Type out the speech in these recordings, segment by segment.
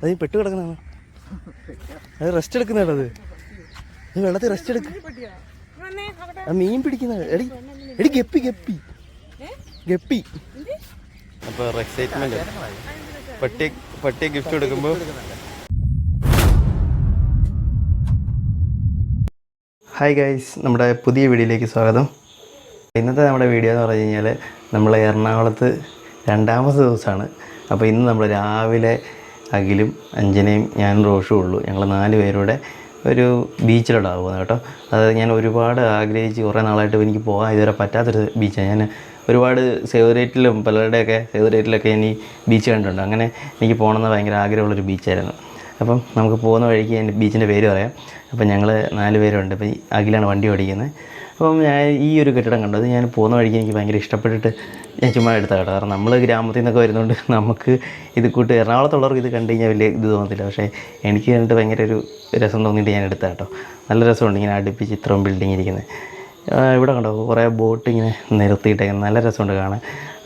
അത് ഈ പെട്ട് കിടക്കുന്നതാണ്. അത് റെസ്റ്റ് എടുക്കുന്നത് നീ വെള്ളത്തിൽ റെസ്റ്റ് എടുക്ക. ആ മീൻ പിടിക്കുന്ന എടി എടി ഗപ്പി ഗപ്പി. ഗപ്പി. അപ്പോൾ എക്സൈറ്റ്മെന്റ് പട്ടി പട്ടിയെ ഗിഫ്റ്റ് കൊടുക്കുമ്പോൾ ഹായ് ഗൈസ് നമ്മുടെ പുതിയ വീഡിയോയിലേക്ക് സ്വാഗതം. ഇന്നത്തെ നമ്മുടെ വീഡിയോ എന്ന് പറഞ്ഞു കഴിഞ്ഞാൽ നമ്മൾ എറണാകുളത്ത് രണ്ടാമത്തെ ദിവസമാണ്. അപ്പോൾ ഇന്ന് നമ്മൾ രാവിലെ അഖിലും അഞ്ജനയും ഞാൻ റോഷും ഉള്ളൂ. ഞങ്ങൾ നാല് പേരുടെ ഒരു ബീച്ചിലോട്ടാണ് പോകുന്നത് കേട്ടോ. അത് ഞാൻ ഒരുപാട് ആഗ്രഹിച്ച് കുറേ നാളായിട്ട് എനിക്ക് പോകാൻ ഇതുവരെ പറ്റാത്തൊരു ബീച്ചാണ്. ഞാൻ ഒരുപാട് സേവറേറ്റിലും പലരുടെയൊക്കെ സേവറേറ്റിലൊക്കെ ഞാൻ ഈ ബീച്ച് കണ്ടിട്ടുണ്ട്. അങ്ങനെ എനിക്ക് പോകണമെന്ന് ഭയങ്കര ആഗ്രഹമുള്ളൊരു ബീച്ചായിരുന്നു. അപ്പം നമുക്ക് പോകുന്ന വഴിക്ക് എന്റെ ബീച്ചിന്റെ പേര് പറയാം. അപ്പം ഞങ്ങൾ നാല് പേരുണ്ട്. അപ്പം അഖിലാണ് വണ്ടി ഓടിക്കുന്നത്. അപ്പം ഞാൻ ഈ ഒരു കെട്ടിടം കണ്ടത് ഞാൻ പോകുന്ന വഴിക്ക് എനിക്ക് ഭയങ്കര ഇഷ്ടപ്പെട്ടിട്ട് ഞാൻ ചുമ്മാ എടുത്ത കേട്ടോ. കാരണം നമ്മൾ ഗ്രാമത്തിൽ നിന്നൊക്കെ വരുന്നതുകൊണ്ട് നമുക്ക് ഇത് കൂട്ട് എറണാകുളത്തുള്ളവർക്ക് ഇത് കണ്ടു കഴിഞ്ഞാൽ വലിയ ഇത് തോന്നത്തില്ല. പക്ഷേ എനിക്ക് കണ്ടിട്ട് ഭയങ്കര ഒരു രസം തോന്നിയിട്ട് ഞാൻ എടുത്ത കേട്ടോ. നല്ല രസമുണ്ട് ഇങ്ങനെ അടുപ്പിച്ച് ഇത്രയും ബിൽഡിംഗ് ഇരിക്കുന്നത് ഇവിടെ കണ്ടോ? കുറേ ബോട്ട് ഇങ്ങനെ നിരത്തിയിട്ടേക്കുന്നത് നല്ല രസമുണ്ട് കാണാൻ.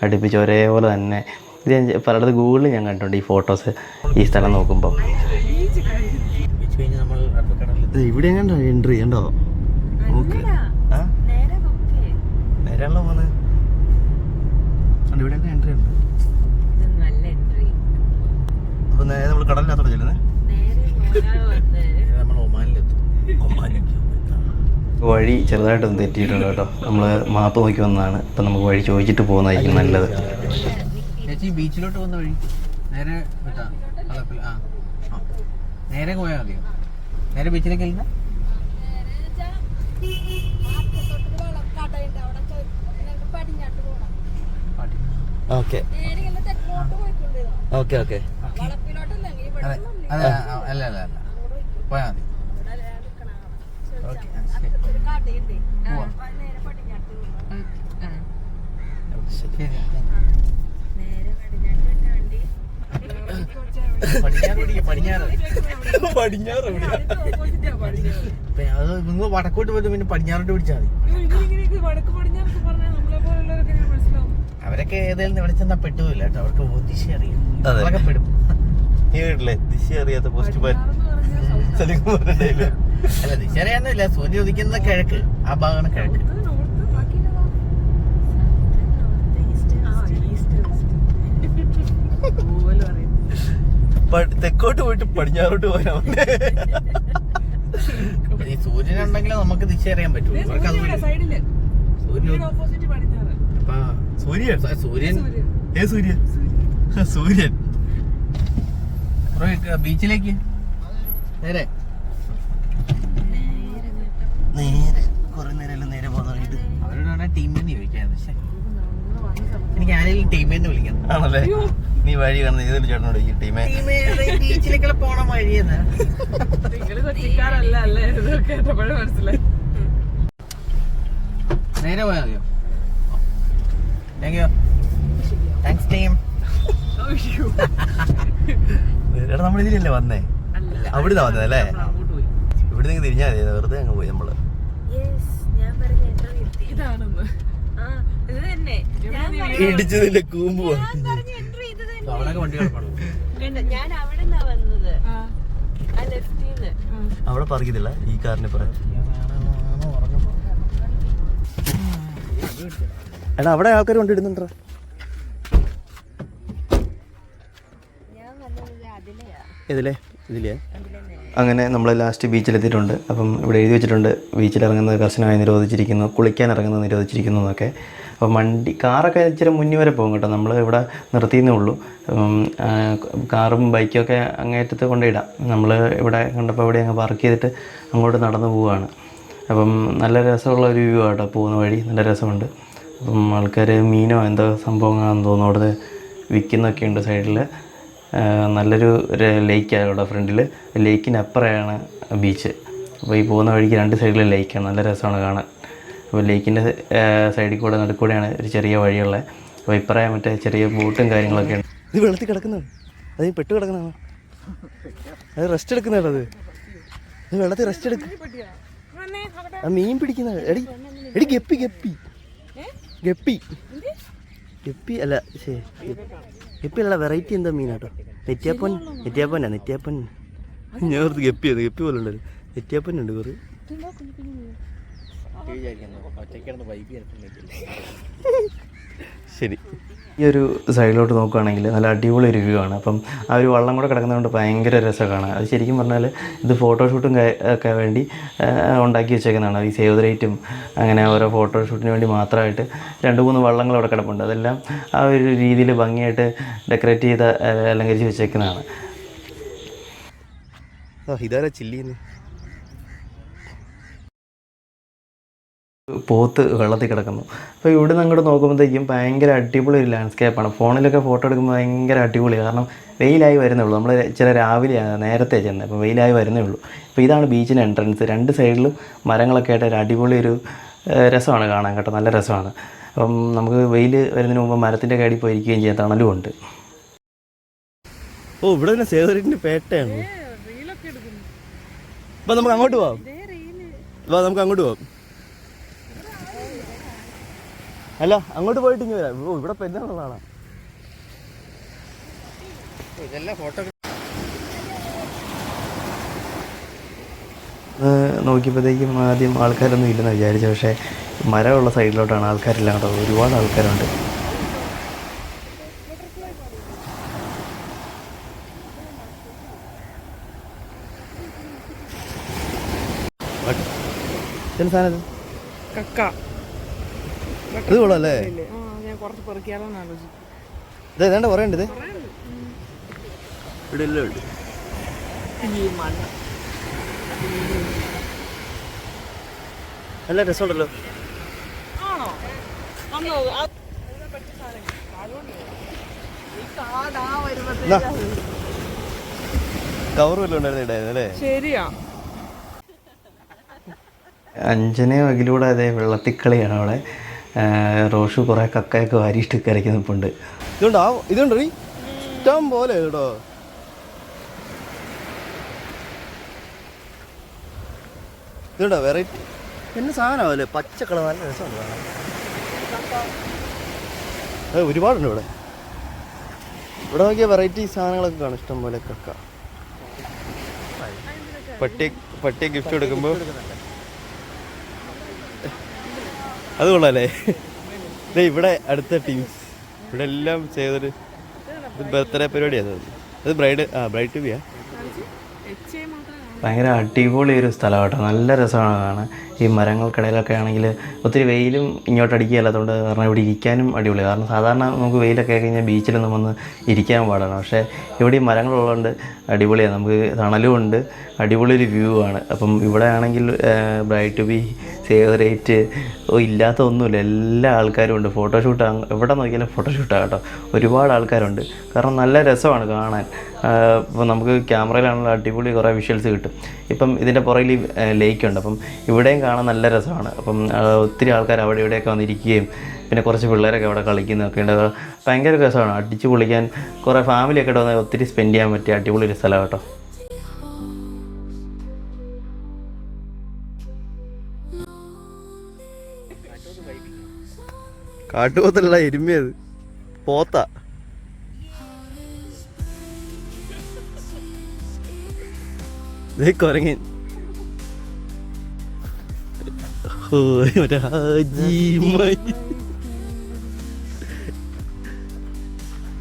അടുപ്പിച്ച് ഒരേപോലെ തന്നെ. ഇത് ഞാൻ പലയിടത്ത് ഗൂഗിളിൽ ഞാൻ കണ്ടിട്ടുണ്ട് ഈ ഫോട്ടോസ് ഈ സ്ഥലം നോക്കുമ്പോൾ ഇവിടെ എങ്ങാണ്ടോ എൻട്രി ഉണ്ടോ ഓക്കെ ആ? നേരെയാണല്ലോ പോകുന്നത് ഇവിടെ എൻട്രി ഉണ്ട്. അപ്പോൾ നേരെ നമ്മൾ കടലിനകത്തോടെ ചെല്ലുന്നത് നമ്മൾ ഒമാനിലെത്തും. വഴി ചെറുതായിട്ടൊന്ന് തെറ്റിയിട്ടുണ്ട് കേട്ടോ. നമ്മൾ മാപ്പ് നോക്കി വന്നതാണ്. അപ്പം നമുക്ക് വഴി ചോദിച്ചിട്ട് പോകുന്നതായിരിക്കും നല്ലത്. ചേച്ചി ബീച്ചിലോട്ട് പോകുന്ന വഴി? നേരെ. നേരെ പോയാൽ മതിയോ? നേരെ ബീച്ചിലേക്ക് അല്ല ഓക്കെ. Okay okay. അല്ല അല്ല അല്ല. പോയാ മതി. ഓക്കെ ശരി. പടിഞ്ഞാറ്. അത് നിങ്ങൾ വടക്കോട്ട് പോയിട്ട് പിന്നെ പടിഞ്ഞാറോട്ട് പിടിച്ചാൽ മതി. അവരൊക്കെ ഏതായാലും ഇവിടെ ചെന്നാ പെട്ടുപോയില്ല കേട്ടോ. അവർക്ക് ദിശ അറിയാം. പെടും. ദിശ അറിയാത്ത പോസ്റ്റ് മാൻ അല്ല ദിശ അറിയാന്നില്ല സൂര്യ ഉദിക്കുന്നത് കിഴക്ക്. ആ ഭാഗമാണ് കിഴക്ക്. തെക്കോട്ട് പോയിട്ട് പടിഞ്ഞാറോട്ട് പോയാ ഈ സൂര്യൻ ഉണ്ടെങ്കിൽ നമുക്ക് ദിശ അറിയാൻ പറ്റും. സൂര്യൻ സൂര്യൻ ഏ സൂര്യൻ? സൂര്യൻ. ബീച്ചിലേക്ക്. നേരെ. നേരെ. കുറെ നേരം നേരെ പോകുന്ന ഇത് നിന്ന് ചോദിക്കാന്ന് പക്ഷെ എനിക്ക് ആരെങ്കിലും ടീമേന്ന് വിളിക്കാം. ആണല്ലേ? നീ വഴി കാണുന്ന ഏതൊരു ചേട്ടനോട് ഈ ടീമേ ബീച്ചിലേക്കുള്ള പോണ വഴിയെന്ന്? നേരെ പോയാൽ മതിയോ? താങ്ക് യു താങ്ക്സ് ടീം എടാ നമ്മൾ ഇതിലല്ലേ വന്നേ? അവിടുന്ന് വന്നത് അല്ലേ? ഇവിടെ നിന്ന് തിരിഞ്ഞാ വെറുതെ അങ്ങ് പോയി നമ്മൾ. ഇടിച്ചതിന്റെ കൂമ്പ് അവിടെയൊക്കെ വണ്ടി കിടപ്പണം ഞാൻ അവിടെ നിന്നാ വന്നത്. ആ. ലെഫ്റ്റിന്ന്. അവിടെ ഈ കാറിനെ പറ എടാ അവിടെ ആൾക്കാർ കൊണ്ടിടുന്നുണ്ടോ ഞാൻ വന്നത് അതിലെയാ ഇതിലെ? ഇതിലെ? അങ്ങനെ നമ്മൾ ലാസ്റ്റ് ബീച്ചിലെത്തിയിട്ടുണ്ട് അപ്പം ഇവിടെ എഴുതി വെച്ചിട്ടുണ്ട് ബീച്ചിൽ ഇറങ്ങുന്നത് കർശനമായി നിരോധിച്ചിരിക്കുന്നു കുളിക്കാൻ ഇറങ്ങുന്നത് നിരോധിച്ചിരിക്കുന്നു എന്നൊക്കെ. അപ്പം വണ്ടി കാറൊക്കെ ഇച്ചിരി മുന്നിൽ വരെ പോകും കേട്ടോ. നമ്മൾ ഇവിടെ നിർത്തിയെന്നേ ഉള്ളൂ. കാറും ബൈക്കും ഒക്കെ അങ്ങേറ്റത്ത് കൊണ്ടിടാം നമ്മൾ ഇവിടെ കണ്ടപ്പോൾ ഇവിടെ അങ്ങ് പാർക്ക് ചെയ്തിട്ട് അങ്ങോട്ട് നടന്നു പോവുകയാണ്. അപ്പം നല്ല രസമുള്ള ഒരു വ്യൂ ആട്ടോ പോകുന്ന വഴി. നല്ല രസമുണ്ട്. അപ്പം ആൾക്കാർ മീനോ എന്തോ സംഭവങ്ങളാണെന്ന് തോന്നുന്നു. അവിടുന്ന് വിൽക്കുന്നൊക്കെ ഉണ്ട് സൈഡിൽ നല്ലൊരു ലേക്കാണ് അവിടെ ഫ്രണ്ടിൽ ലേക്കിന് അപ്പുറമാണ് ബീച്ച് അപ്പോൾ ഈ പോകുന്ന വഴിക്ക് രണ്ട് സൈഡിൽ ലേക്കാണ് നല്ല രസമാണ് കാണാൻ. അപ്പോൾ ലേക്കിന്റെ സൈഡിൽ കൂടെ നടുക്കൂടെയാണ് ഒരു ചെറിയ വഴിയുള്ളത് അപ്പോൾ ഇപ്പറേ മറ്റേ ചെറിയ ബോട്ടും കാര്യങ്ങളൊക്കെ ഉണ്ട്. ഇത് വെള്ളത്തിൽ കിടക്കുന്നതാണ്. അത് പെട്ട് കിടക്കുന്നതാണ്. അത് റെസ്റ്റ് എടുക്കുന്നതാണ് അത്. ഇത് വെള്ളത്തിൽ റെസ്റ്റ് എടുക്ക. ആ മീൻ പിടിക്കുന്ന എടി എടി ഗപ്പി ഗപ്പി. ഗപ്പി. ഗപ്പി അല്ല ശരി ഗപ്പിയല്ല വെറൈറ്റി എന്താ മീനാട്ടോ നെറ്റിയാപ്പൻ നെറ്റിയാപ്പനാ നെറ്റിയാപ്പൻ. ഞാൻ ഓർത്ത് ഗപ്പിയത് ഗപ്പി പോലെ ഉണ്ടല്ലോ നെറ്റിയാപ്പൻ ഉണ്ട് കുറേ. ശരി. ഈ ഒരു സൈഡിലോട്ട് നോക്കുകയാണെങ്കിൽ നല്ല അടിപൊളി ഒരു വ്യൂ ആണ്. അപ്പം ആ ഒരു വള്ളം കൂടെ കിടക്കുന്നതുകൊണ്ട് ഭയങ്കര രസമാണ്. അത് ശരിക്കും പറഞ്ഞാൽ ഇത് ഫോട്ടോഷൂട്ടും ഒക്കെ വേണ്ടി ഉണ്ടാക്കി വെച്ചേക്കുന്നതാണ്. ഈ സേവ് റേറ്റും അങ്ങനെ ഓരോ ഫോട്ടോഷൂട്ടിന് വേണ്ടി മാത്രമായിട്ട് രണ്ട് മൂന്ന് വള്ളങ്ങൾ അവിടെ കിടപ്പുണ്ട്. അതെല്ലാം ആ ഒരു രീതിയിൽ ഭംഗിയായിട്ട് ഡെക്കറേറ്റ് ചെയ്ത് അലങ്കരിച്ച് വെച്ചേക്കുന്നതാണ്. ഇതാരാ ചില്ലിന്ന്? പോത്ത് വെള്ളത്തിൽ കിടക്കുന്നു. അപ്പോൾ ഇവിടെ നിന്ന് അങ്ങോട്ട് നോക്കുമ്പോഴത്തേക്കും ഭയങ്കര അടിപൊളി ഒരു ലാൻഡ്സ്കേപ്പാണ് ഫോണിലൊക്കെ ഫോട്ടോ എടുക്കുമ്പോൾ ഭയങ്കര അടിപൊളി. കാരണം വെയിലായി വരുന്നേ ഉള്ളൂ നമ്മൾ ചില രാവിലെ നേരത്തെ ചെന്നത് അപ്പോൾ വെയിലായി വരുന്നേ ഉള്ളൂ അപ്പോൾ ഇതാണ് ബീച്ചിന്റെ എൻട്രൻസ് രണ്ട് സൈഡിലും മരങ്ങളൊക്കെ ആയിട്ട് ഒരു അടിപൊളി ഒരു രസമാണ് കാണാൻ കേട്ടോ. നല്ല രസമാണ്. അപ്പം നമുക്ക് വെയിൽ വരുന്നതിന് മുമ്പ് മരത്തിന്റെ കടി പോയിരിക്കുകയും ചെയ്യാൻ തണലും ഉണ്ട്. ഓ ഇവിടെ തന്നെ സേവറിന്റെ പേട്ടയാണ്. അപ്പം നമുക്ക് അങ്ങോട്ട് പോവാം. വാ നമുക്ക് അങ്ങോട്ട് പോവാം. അല്ല അങ്ങോട്ട് പോയിട്ട് ഇങ്ങനെ വരാം. ഓ ഇവിടെ പെരുന്നാളാണ് ഇതെല്ലാം ഫോട്ടോ നോക്കിയപ്പോഴത്തേക്കും ആദ്യം ആൾക്കാരൊന്നും ഇല്ലെന്ന് വിചാരിച്ചു. പക്ഷേ മരമുള്ള സൈഡിലോട്ടാണ് ആൾക്കാരെല്ലാം കേട്ടോ. ഒരുപാട് ആൾക്കാരുണ്ട്. സാധനം കക്ക. ഇത് കൊള്ളാം ഇല്ലേ? ആ ഞാൻ കുറച്ച് പെറുക്കിയാലോന്ന് ആലോചിച്ചു. ഇത്. ഏതാണ്ട് കുറേ ഉണ്ട്. ഇത് ഇവിടെ എല്ലാം ഉണ്ട്. നല്ല രസമുണ്ടല്ലോ. കവർ വല്ലതും ഉണ്ടായിരുന്നു അല്ലേ? ശരിയാ. അഞ്ജനയും അഖിലൂടെ അതേ വെള്ളത്തിക്കളിയാണ് അവിടെ. റോഷു കുറേ കക്കയൊക്കെ വാരിയിട്ട് കരയ്ക്ക് നിൽപ്പുണ്ട് ഇതുണ്ടോ? ഇതുണ്ടോ നീ ഇഷ്ടം പോലെ കേട്ടോ ഇതുണ്ടോ? വെറൈറ്റി എന്നെ സാധനമല്ലേ? പച്ചക്കള നല്ല രസമുണ്ട് ഒരുപാടുണ്ട് ഇവിടെ. ഇവിടെ നോക്കിയ വെറൈറ്റി സാധനങ്ങളൊക്കെ കാണും. ഇഷ്ടം പോലെ കക്ക. പട്ടി പട്ടി ഗിഫ്റ്റ് കൊടുക്കുമ്പോൾ അത് കൊള്ളാല്ലേ? ദേ ഇവിടെ അടുത്ത ടീംസ് ഇവിടെ എല്ലാം ചെയ്തൊരു ബർത്ത്ഡേ പരിപാടിയാണ് അത്. ബ്രൈഡ് ആ ബ്രൈഡ് ടു ബിയാ ഭയങ്കര അടിപൊളി ഒരു സ്ഥലം കേട്ടോ. നല്ല രസമാണ് കാണാൻ. ഈ മരങ്ങൾക്കിടയിലൊക്കെ ആണെങ്കിൽ ഒത്തിരി വെയിലും ഇങ്ങോട്ട് അടിക്കുകയല്ല. അതുകൊണ്ട് കാരണം ഇവിടെ ഇരിക്കാനും അടിപൊളി. കാരണം സാധാരണ നമുക്ക് വെയിലൊക്കെ കഴിഞ്ഞാൽ ബീച്ചിലൊന്നും വന്ന് ഇരിക്കാൻ പാടാണ്. പക്ഷേ ഇവിടെ ഈ മരങ്ങളുള്ളതുകൊണ്ട് അടിപൊളിയാണ്. നമുക്ക് തണലും ഉണ്ട്. അടിപൊളി ഒരു വ്യൂ ആണ്. അപ്പം ഇവിടെ ആണെങ്കിൽ ബ്രൈറ്റ് ബി സേവ് റേറ്റ് ഇല്ലാത്ത ഒന്നുമില്ല എല്ലാ ആൾക്കാരും ഉണ്ട്. ഫോട്ടോഷൂട്ട് എവിടെ നോക്കിയാലും ഫോട്ടോഷൂട്ടാണ് കേട്ടോ. ഒരുപാട് ആൾക്കാരുണ്ട്. കാരണം നല്ല രസമാണ് കാണാൻ. ഇപ്പോൾ നമുക്ക് ക്യാമറയിലാണല്ലോ അടിപൊളി കുറേ വിഷ്വൽസ് കിട്ടും. ഇപ്പം ഇതിന്റെ പുറകിൽ ലേക്ക് ഉണ്ട്. അപ്പം ഇവിടെയും കാണാൻ നല്ല രസമാണ്. അപ്പം ഒത്തിരി ആൾക്കാർ അവിടെ ഇവിടെയൊക്കെ വന്നിരിക്കുകയും പിന്നെ കുറച്ച് പിള്ളേരൊക്കെ അവിടെ കളിക്കുന്നതൊക്കെ ഉണ്ട്. ഭയങ്കര രസമാണ്. അടിച്ച് പൊളിക്കാൻ കുറേ ഫാമിലിയൊക്കെ വന്ന് ഒത്തിരി സ്പെൻഡ് ചെയ്യാൻ പറ്റിയ അടിപൊളി ഒരു സ്ഥലമാണ് കേട്ടോ. കാട്ടുപോത്തല്ല എരുമയത് പോത്ത. കൊരങ്ങൻ.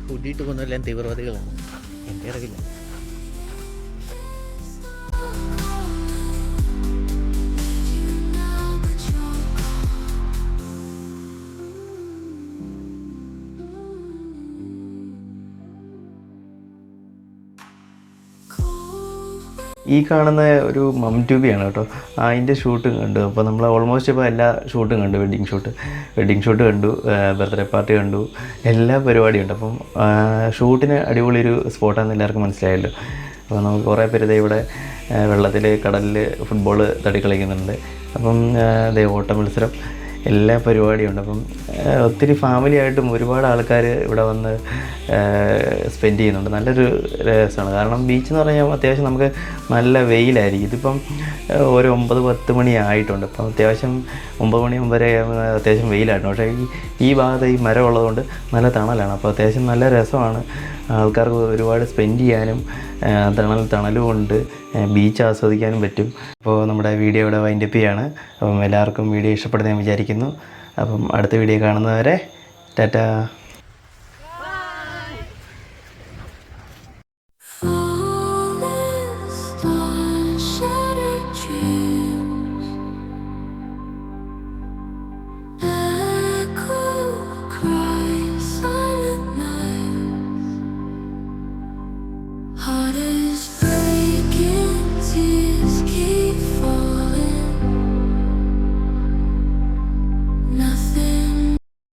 കൂട്ടിയിട്ട് പോകുന്നതെല്ലാം തീവ്രവാദികളാണ്. എന്റെ അറിയില്ല ഈ കാണുന്ന ഒരു മം ട്യൂബിയാണ് കേട്ടോ. അതിന്റെ ഷൂട്ടും കണ്ടു. അപ്പോൾ നമ്മൾ ഓൾമോസ്റ്റ് ഇപ്പോൾ എല്ലാ ഷൂട്ടും കണ്ടു. വെഡ്ഡിങ് ഷൂട്ട് വെഡ്ഡിങ് ഷൂട്ട് കണ്ടു ബർത്ത്ഡേ പാർട്ടി കണ്ടു. എല്ലാ പരിപാടിയും ഉണ്ട്. അപ്പം ഷൂട്ടിന് അടിപൊളി ഒരു സ്പോട്ടാണെന്ന് എല്ലാവർക്കും മനസ്സിലായല്ലോ. അപ്പോൾ നമുക്ക് കുറേ പേര് ഇതേ ഇവിടെ വെള്ളത്തിൽ കടലിൽ ഫുട്ബോൾ തടി കളിക്കുന്നുണ്ട്. അപ്പം അതേ ഓട്ട മത്സരം. എല്ലാ പരിപാടിയും ഉണ്ട്. അപ്പം ഒത്തിരി ഫാമിലി ആയിട്ടും ഒരുപാട് ആൾക്കാർ ഇവിടെ വന്ന് സ്പെൻഡ് ചെയ്യുന്നുണ്ട്. നല്ലൊരു രസമാണ്. കാരണം ബീച്ച് എന്ന് പറഞ്ഞാൽ അത്യാവശ്യം നമുക്ക് നല്ല വെയിലായിരിക്കും. ഇതിപ്പം ഒരു ഒമ്പത് പത്ത് മണി ആയിട്ടുണ്ട്. അപ്പം അത്യാവശ്യം ഒമ്പത് മണി വരെ അത്യാവശ്യം വെയിലായിട്ടുണ്ട് പക്ഷേ ഈ ഭാഗത്ത് ഈ മരം ഉള്ളതുകൊണ്ട് നല്ല തണലാണ്. അപ്പോൾ അത്യാവശ്യം നല്ല രസമാണ്. ആൾക്കാർക്ക് ഒരുപാട് സ്പെൻഡ് ചെയ്യാനും തണൽ തണലും ഉണ്ട്. ബീച്ച് ആസ്വദിക്കാനും പറ്റും. അപ്പോൾ നമ്മുടെ വീഡിയോ ഇവിടെ വൈൻഡപ്പ് ചെയ്യാണ്. അപ്പം എല്ലാവർക്കും വീഡിയോ ഇഷ്ടപ്പെടുന്ന ഞാൻ വിചാരിക്കുന്നു. അപ്പം അടുത്ത വീഡിയോ കാണുന്നവരെ ടാറ്റാ.